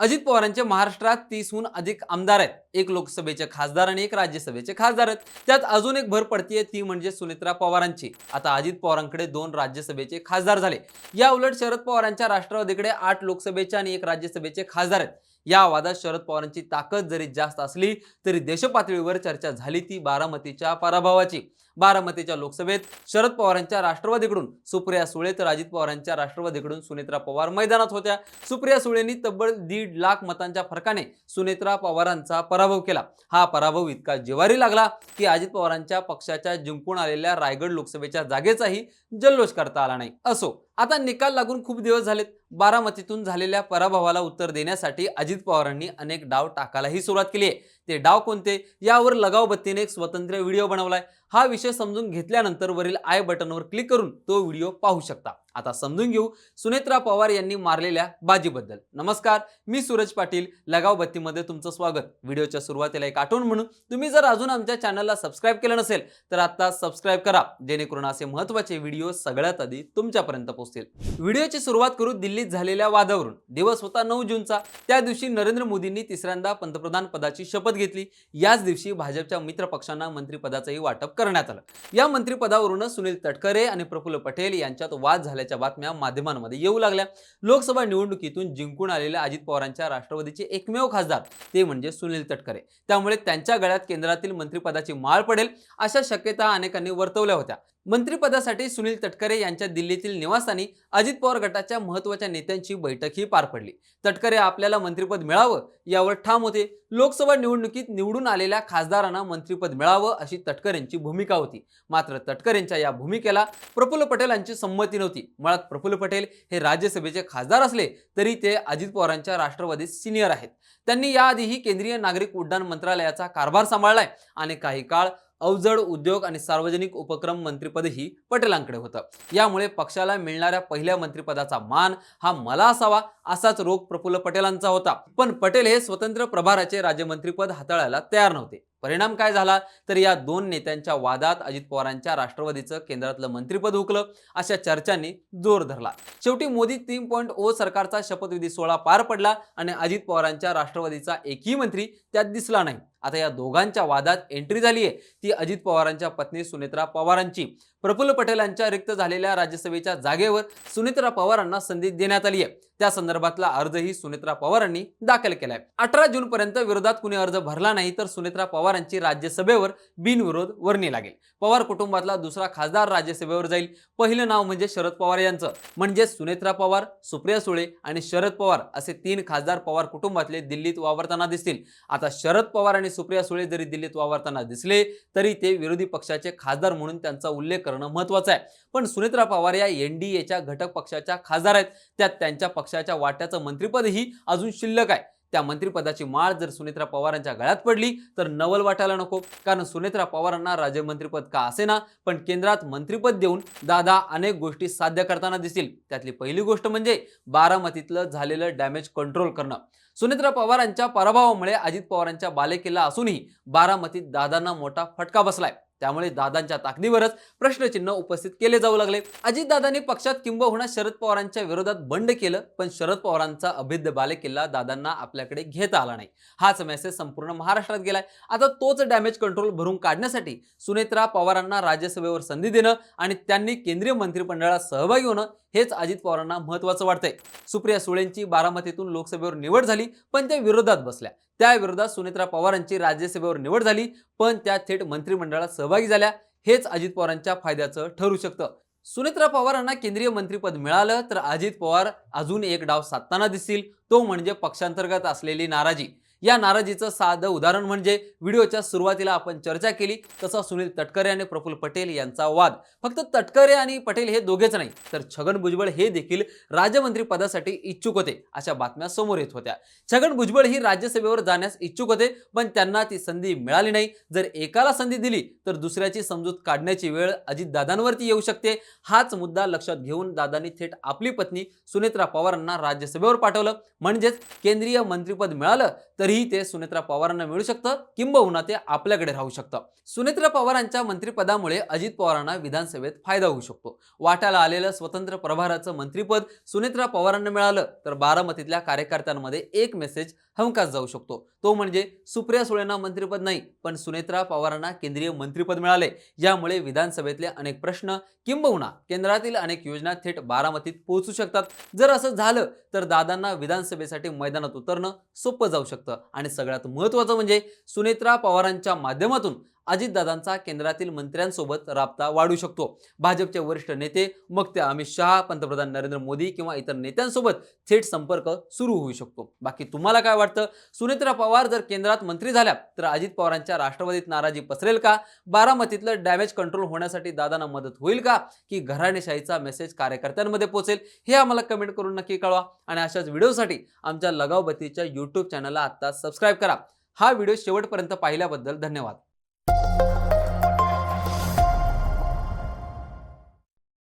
अजित पवारांचे महाराष्ट्रात तीसहून अधिक आमदार आहेत. एक लोकसभेचे खासदार आणि एक राज्यसभेचे खासदार आहेत. त्यात अजून एक भर पडतीये ती म्हणजे सुनेत्रा पवारांची. आता अजित पवारांकडे दोन राज्यसभेचे खासदार झाले. या उलट शरद पवारांच्या राष्ट्रवादीकडे आठ लोकसभेचे आणि एक राज्यसभेचे खासदार आहेत. या वादात शरद पवारांची ताकद जरी जास्त असली तरी देशपातळीवर चर्चा झाली ती बारामतीच्या पराभवाची. बारामतीच्या लोकसभेत शरद पवारांच्या राष्ट्रवादीकडून सुप्रिया सुळे तर अजित पवारांच्या राष्ट्रवादीकडून सुनेत्रा पवार मैदानात होत्या. सुप्रिया सुळेंनी तब्बल दीड लाख मतांच्या फरकाने सुनेत्रा पवारांचा पराभव केला. हा पराभव इतका जिवारी लागला की अजित पवारांच्या पक्षाच्या जिंकून आलेल्या रायगड लोकसभेच्या जागेचाही जल्लोष करता आला नाही. असो आता निकाल लागून खूप दिवस झालेत. बारामतीतून झालेल्या पराभवाला उत्तर देण्यासाठी अजित पवारांनी अनेक डाव टाकायलाही सुरुवात केली आहे. ते डाव कोणते? यावर लगावबत्तीने एक स्वतंत्र व्हिडिओ बनवलाय. हा विषय समजून घेतल्यानंतर वरील आय बटनवर क्लिक करून तो व्हिडिओ पाहू शकता. आता समजून घेऊ. सुनेत्रा पवार यांनी मारलेल्या बाजीबद्दल. नमस्कार मी सूरज पाटील लगाव बत्तीमध्ये तुमचं स्वागत. व्हिडिओच्या सुरुवातीला एक आठवण म्हणून तुम्ही जर अजून आमच्या चॅनलला सबस्क्राईब केलं नसेल तर आता सबस्क्राईब करा. जेणेकरून असे महत्त्वाचे व्हिडिओ सगळ्यात आधी तुमच्यापर्यंत पोहोचतील. व्हिडिओची सुरुवात करू दिल्लीत झालेल्या वादावरून. दिवस होता नऊ जूनचा. त्या दिवशी नरेंद्र मोदींनी तिसऱ्यांदा पंतप्रधान पदाची शपथ घेतली. याच दिवशी भाजपच्या मित्र पक्षांना मंत्रिपदाचंही वाटप करण्यात आलं. या मंत्रिपदावरूनच सुनील तटकरे आणि प्रफुल्ल पटेल यांच्यात वाद झाल्याच्या बातम्या माध्यमांमध्ये येऊ लागल्या. लोकसभा निवडणुकीतून जिंकून आलेल्या अजित पवारांच्या राष्ट्रवादीचे एकमेव खासदार ते म्हणजे सुनील तटकरे. त्यामुळे त्यांच्या गळ्यात केंद्रातील मंत्रिपदाची माळ पडेल अशा शक्यता अनेकांनी वर्तवल्या होत्या. मंत्रिपदासाठी सुनील तटकरे यांच्या दिल्लीतील निवासानी अजित पवार गटाच्या महत्त्वाच्या नेत्यांची बैठकही पार पडली. तटकरे आपल्याला मंत्रिपद मिळावं यावर ठाम होते. लोकसभा निवडणुकीत निवडून आलेल्या खासदारांना मंत्रिपद मिळावं अशी तटकरेंची भूमिका होती. मात्र तटकरेंच्या या भूमिकेला प्रफुल्ल पटेलांची संमती नव्हती. मुळात प्रफुल्ल पटेल हे राज्यसभेचे खासदार असले तरी ते अजित पवारांच्या राष्ट्रवादीत सिनियर आहेत. त्यांनी याआधीही केंद्रीय नागरिक उड्डाण मंत्रालयाचा कारभार सांभाळलाय आणि काही काळ अवजड उद्योग आणि सार्वजनिक उपक्रम मंत्रीपदही पटेलांकडे होतं. यामुळे पक्षाला मिळणाऱ्या पहिल्या मंत्रिपदाचा मान हा मला असावा असाच रोग प्रफुल्ल पटेलांचा होता. पण पटेल हे स्वतंत्र प्रभाराचे राज्यमंत्रीपद हाताळायला तयार नव्हते. परिणाम काय झाला? तर या दोन नेत्यांच्या वादात अजित पवारांच्या राष्ट्रवादीचं केंद्रातलं मंत्रिपद हुकलं अशा चर्चांनी जोर धरला. शेवटी मोदी तीन पॉईंट ओ सरकारचा शपथविधी सोहळा पार पडला आणि अजित पवारांच्या राष्ट्रवादीचा एकही मंत्री त्यात दिसला नाही. आता या दोघांच्या वादात एंट्री झाली आहे ती अजित पवारांच्या पत्नी सुनेत्रा पवारांची. प्रफुल्ल पटेलांच्या रिक्त झालेल्या राज्यसभेच्या जागेवर सुनेत्रा पवारांना संधी देण्यात आली आहे. त्या संदर्भातला अर्जही सुनेत्रा पवारांनी दाखल केलाय. अठरा जून पर्यंत विरोधात कुणी अर्ज भरला नाही तर सुनेत्रा पवारांची राज्यसभेवर बिनविरोध वर्णी लागेल. पवार कुटुंबातला दुसरा खासदार राज्यसभेवर जाईल. पहिलं नाव म्हणजे शरद पवार यांचं. म्हणजे सुनेत्रा पवार सुप्रिया सुळे आणि शरद पवार असे तीन खासदार पवार कुटुंबातले दिल्लीत वावरताना दिसतील. आता शरद पवार आणि सुप्रिया सुळे जरी दिल्लीत वावरताना दिसले तरी ते विरोधी पक्षाचे खासदार म्हणून त्यांचा उल्लेख करणं महत्वाचं आहे. पण सुनेत्रा पवार या एनडीएच्या घटक पक्षाच्या खासदार आहेत. त्यात त्यांच्या पक्षाच्या वाट्याचं मंत्रिपदही अजून शिल्लक आहे. त्या मंत्रिपदाची माळ जर सुनेत्रा पवारांच्या गळ्यात पडली तर नवल वाटायला नको. कारण सुनेत्रा पवारांना राज्यमंत्रीपद का असेना? पण केंद्रात मंत्रिपद देऊन दादा अनेक गोष्टी साध्य करताना दिसतील. त्यातली पहिली गोष्ट म्हणजे बारामतीतलं झालेलं डॅमेज कंट्रोल करणं. सुनेत्रा पवारांच्या पराभवामुळे अजित पवारांच्या बालेकिल्ला असूनही बारामतीत दादांना मोठा फटका बसलाय. त्यामुळे दादांच्या ताकदीवरच प्रश्नचिन्ह उपस्थित केले जाऊ लागले. अजितदादांनी पक्षात किंबहुना शरद पवारांच्या विरोधात बंड केलं पण शरद पवारांचा अभिद्य बालेकिल्ला दादांना आपल्याकडे घेता आला नाही. हाच मेसेज संपूर्ण महाराष्ट्रात गेलाय. आता तोच डॅमेज कंट्रोल भरून काढण्यासाठी सुनेत्रा पवारांना राज्यसभेवर संधी देणं आणि त्यांनी केंद्रीय मंत्रिमंडळात सहभागी होणं हेच अजित पवारांना महत्वाचं वाटतंय. सुप्रिया सुळेंची बारामतीतून लोकसभेवर निवड झाली पण त्या विरोधात बसल्या. त्याविरोधात सुनेत्रा पवारांची राज्यसभेवर निवड झाली पण त्या थेट मंत्रिमंडळात सहभागी झाल्या. हेच अजित पवारांच्या फायद्याचं ठरू शकतं. सुनेत्रा पवारांना केंद्रीय मंत्रिपद मिळालं तर अजित पवार अजून एक डाव साधताना दिसतील. तो म्हणजे पक्षांतर्गत असलेली नाराजी. या नाराजीचं साधं उदाहरण म्हणजे व्हिडिओच्या सुरुवातीला आपण चर्चा केली तसा सुनील तटकरे आणि प्रफुल्ल पटेल यांचा वाद. फक्त तटकरे आणि पटेल हे दोघेच नाही तर छगन भुजबळ हे देखील राज्यमंत्री पदासाठी इच्छुक होते अशा बातम्या समोर येत होत्या. छगन भुजबळ ही राज्यसभेवर जाण्यास इच्छुक होते पण त्यांना ती संधी मिळाली नाही. जर एकाला संधी दिली तर दुसऱ्याची समजूत काढण्याची वेळ अजित दादांवरती येऊ शकते. हाच मुद्दा लक्षात घेऊन दादांनी थेट आपली पत्नी सुनेत्रा पवारांना राज्यसभेवर पाठवलं. म्हणजेच केंद्रीय मंत्रिपद मिळालं तरी तरीही ते सुनेत्रा पवारांना मिळू शकतं किंबहुना ते आपल्याकडे राहू शकतं. सुनेत्रा पवारांच्या मंत्रिपदामुळे अजित पवारांना विधानसभेत फायदा होऊ शकतो. वाट्याला आलेलं स्वतंत्र प्रभाराचं मंत्रिपद सुनेत्रा पवारांना मिळालं तर बारामतीतल्या कार्यकर्त्यांमध्ये एक मेसेज हमखास जाऊ शकतो. तो म्हणजे सुप्रिया सुळेंना मंत्रिपद नाही पण सुनेत्रा पवारांना केंद्रीय मंत्रिपद मिळाले. यामुळे विधानसभेतले अनेक प्रश्न किंबहुना केंद्रातील अनेक योजना थेट बारामतीत पोहोचू शकतात. जर असं झालं तर दादांना विधानसभेसाठी मैदानात उतरणं सोपं जाऊ शकतं. आणि सगळ्यात महत्त्वाचं म्हणजे सुनेत्रा पवारांच्या माध्यमातून अजितदादांचा केंद्रातील मंत्र्यांसोबत राबता वाढू शकतो. भाजपचे वरिष्ठ नेते मग ते अमित शहा पंतप्रधान नरेंद्र मोदी किंवा इतर नेत्यांसोबत थेट संपर्क सुरू होऊ शकतो. बाकी तुम्हाला काय वाटतं? सुनेत्रा पवार जर केंद्रात मंत्री झाल्या तर अजित पवारांच्या राष्ट्रवादीत नाराजी पसरेल का? बारामतीतलं डॅमेज कंट्रोल होण्यासाठी दादांना मदत होईल का? की घराणेशाहीचा मेसेज कार्यकर्त्यांमध्ये पोहोचेल? हे आम्हाला कमेंट करून नक्की कळवा. आणि अशाच व्हिडिओसाठी आमच्या लगावबतीच्या यूट्यूब चॅनलला आत्ता सबस्क्राईब करा. हा व्हिडिओ शेवटपर्यंत पाहिल्याबद्दल धन्यवाद.